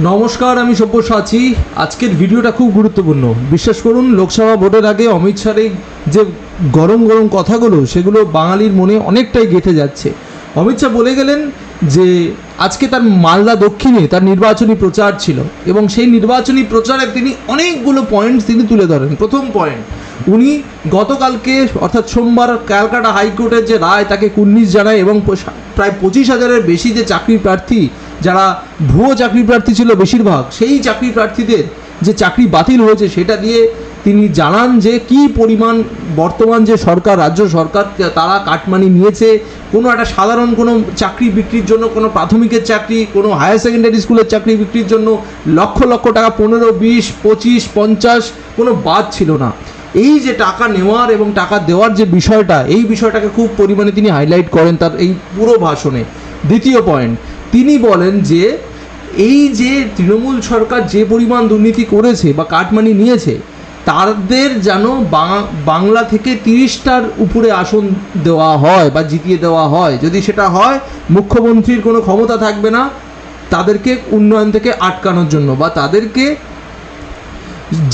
নমস্কার, আমি সব্যসাচী। আজকের ভিডিওটা খুব গুরুত্বপূর্ণ। বিশ্বাস করুন, লোকসভা ভোটের আগে অমিত শাহের যে গরম গরম কথাগুলো, সেগুলো বাঙালির মনে অনেকটাই গেঁথে যাচ্ছে। অমিত শাহ বলে গেলেন যে, আজকে তার মালদা দক্ষিণে তার নির্বাচনী প্রচার ছিল এবং সেই নির্বাচনী প্রচারে তিনি অনেকগুলো পয়েন্টস তিনি তুলে ধরেন। প্রথম পয়েন্ট উনি গতকালকে, অর্থাৎ সোমবার ক্যালকাটা হাইকোর্টের যে রায়, তাকে কুন্নিশ জানায় এবং প্রায় পঁচিশ হাজারের বেশি যে চাকরি প্রার্থী যারা ভুয়ো চাকরি প্রার্থী ছিল বেশিরভাগ, সেই চাকরি প্রার্থীদের যে চাকরি বাতিল হয়েছে, সেটা দিয়ে তিনি জানান যে কি পরিমাণ বর্তমান যে সরকার, রাজ্য সরকার তারা কাটমানি নিয়েছে। কোনো একটা সাধারণ কোনো চাকরি বিক্রির জন্য, কোনো প্রাথমিকের চাকরি, কোনো হায়ার সেকেন্ডারি স্কুলের চাকরি বিক্রির জন্য লক্ষ লক্ষ টাকা, পনেরো, বিশ, পঁচিশ, পঞ্চাশ, কোনো বাদ ছিল না। এই যে টাকা নেওয়ার এবং টাকা দেওয়ার যে বিষয়টা, এই বিষয়টাকে খুব পরিমাণে তিনি হাইলাইট করেন তার এই পুরো ভাষণে। দ্বিতীয় পয়েন্ট তিনি বলেন যে এই যে তৃণমূল সরকার যে পরিমাণ দুর্নীতি করেছে বা কাটমানি নিয়েছে, তাদের যেন বাংলা থেকে তিরিশটার উপরে আসন দেওয়া হয় বা জিতিয়ে দেওয়া হয়। যদি সেটা হয়, মুখ্যমন্ত্রীর কোনো ক্ষমতা থাকবে না, তাদেরকে উন্নয়ন থেকে আটকানোর জন্য বা তাদেরকে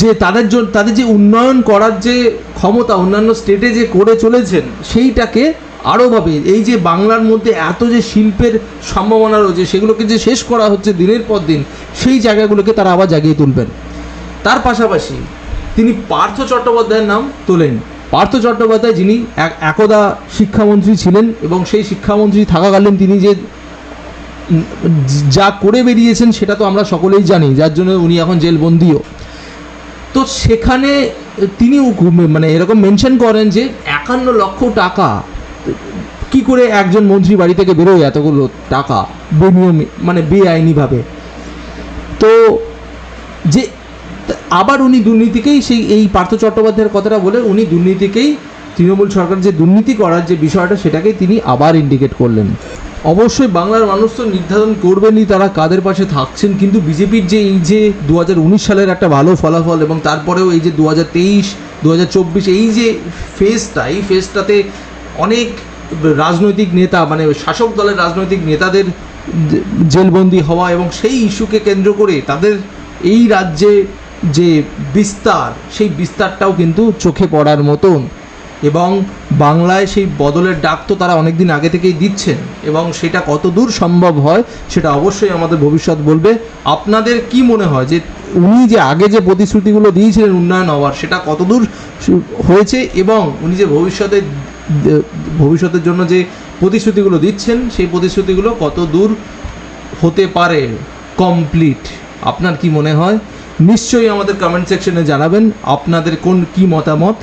যে তাদের জন্য তাদের যে উন্নয়ন করার যে ক্ষমতা অন্যান্য স্টেটে যে করে চলেছেন, সেইটাকে আরোভাবে এই যে বাংলার মধ্যে এত যে শিল্পের সম্ভাবনা রয়েছে, সেগুলোকে যে শেষ করা হচ্ছে দিনের পর দিন, সেই জায়গাগুলোকে তারা আবার জাগিয়ে তুলবেন। তার পাশাপাশি তিনি পার্থ চট্টোপাধ্যায়ের নাম তোলেন। পার্থ চট্টোপাধ্যায় যিনি এক, একদা শিক্ষামন্ত্রী ছিলেন এবং সেই শিক্ষামন্ত্রী থাকাকালীন তিনি যে যা করে বেরিয়েছেন সেটা তো আমরা সকলেই জানি, যার জন্য উনি এখন জেলবন্দিও। তো সেখানে তিনি মানে এরকম মেনশন করেন যে একান্ন লক্ষ টাকা কি করে একজন মন্ত্রী বাড়ি থেকে বেরোয় এতগুলো টাকা বেনিয়মে মানে বেআইনিভাবে? তো যে, আবার উনি দুর্নীতিকেই সেই, এই পার্থ চট্টোপাধ্যায়ের কথাটা বলে উনি দুর্নীতিকেই, তৃণমূল সরকার যে দুর্নীতি করার যে বিষয়টা, সেটাকেই তিনি আবার ইন্ডিকেট করলেন। অবশ্যই বাংলার মানুষ তো নির্ধারণ করবেনই তারা কাদের পাশে থাকছেন, কিন্তু বিজেপির যে এই যে দু হাজার উনিশ সালের একটা ভালো ফলাফল এবং তারপরেও এই যে দু হাজার তেইশ দু এই যে ফেজটা এই ফেজটাতে অনেক রাজনৈতিক নেতা মানে শাসক দলের রাজনৈতিক নেতাদের জেলবন্দি হওয়া এবং সেই ইস্যুকে কেন্দ্র করে তাদের এই রাজ্যে যে বিস্তার, সেই বিস্তারটাও কিন্তু চোখে পড়ার মতন। এবং বাংলায় সেই বদলের ডাক তো তারা অনেক দিন আগে থেকেই দিচ্ছেন। এবং সেটা কত দূর সম্ভব হয়, সেটা অবশ্যই আমাদের ভবিষ্যৎ বলবে। আপনাদের কি মনে হয় যে উনি যে আগে যে প্রতিশ্রুতিগুলো দিয়েছিলেন উন্নয়ন হওয়ার, সেটা কতদূর হয়েছে এবং উনি যে ভবিষ্যতে ভবিষ্যতের জন্য যে প্রতিশ্রুতিগুলো দিচ্ছেন, সেই প্রতিশ্রুতিগুলো কত দূর হতে পারে কমপ্লিট আপনার কি মনে হয়? নিশ্চয়ই আমাদের কমেন্ট সেকশনে জানাবেন আপনাদের কোন কি মতামত।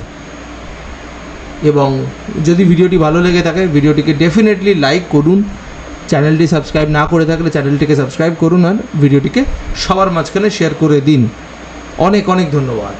এবং যদি ভিডিওটি ভালো লেগে থাকে, ভিডিওটিকে ডেফিনেটলি লাইক করুন। চ্যানেলটি সাবস্ক্রাইব না করে থাকলে চ্যানেলটিকে সাবস্ক্রাইব করুন আর ভিডিওটিকে সবার মাঝখানে শেয়ার করে দিন। অনেক অনেক ধন্যবাদ।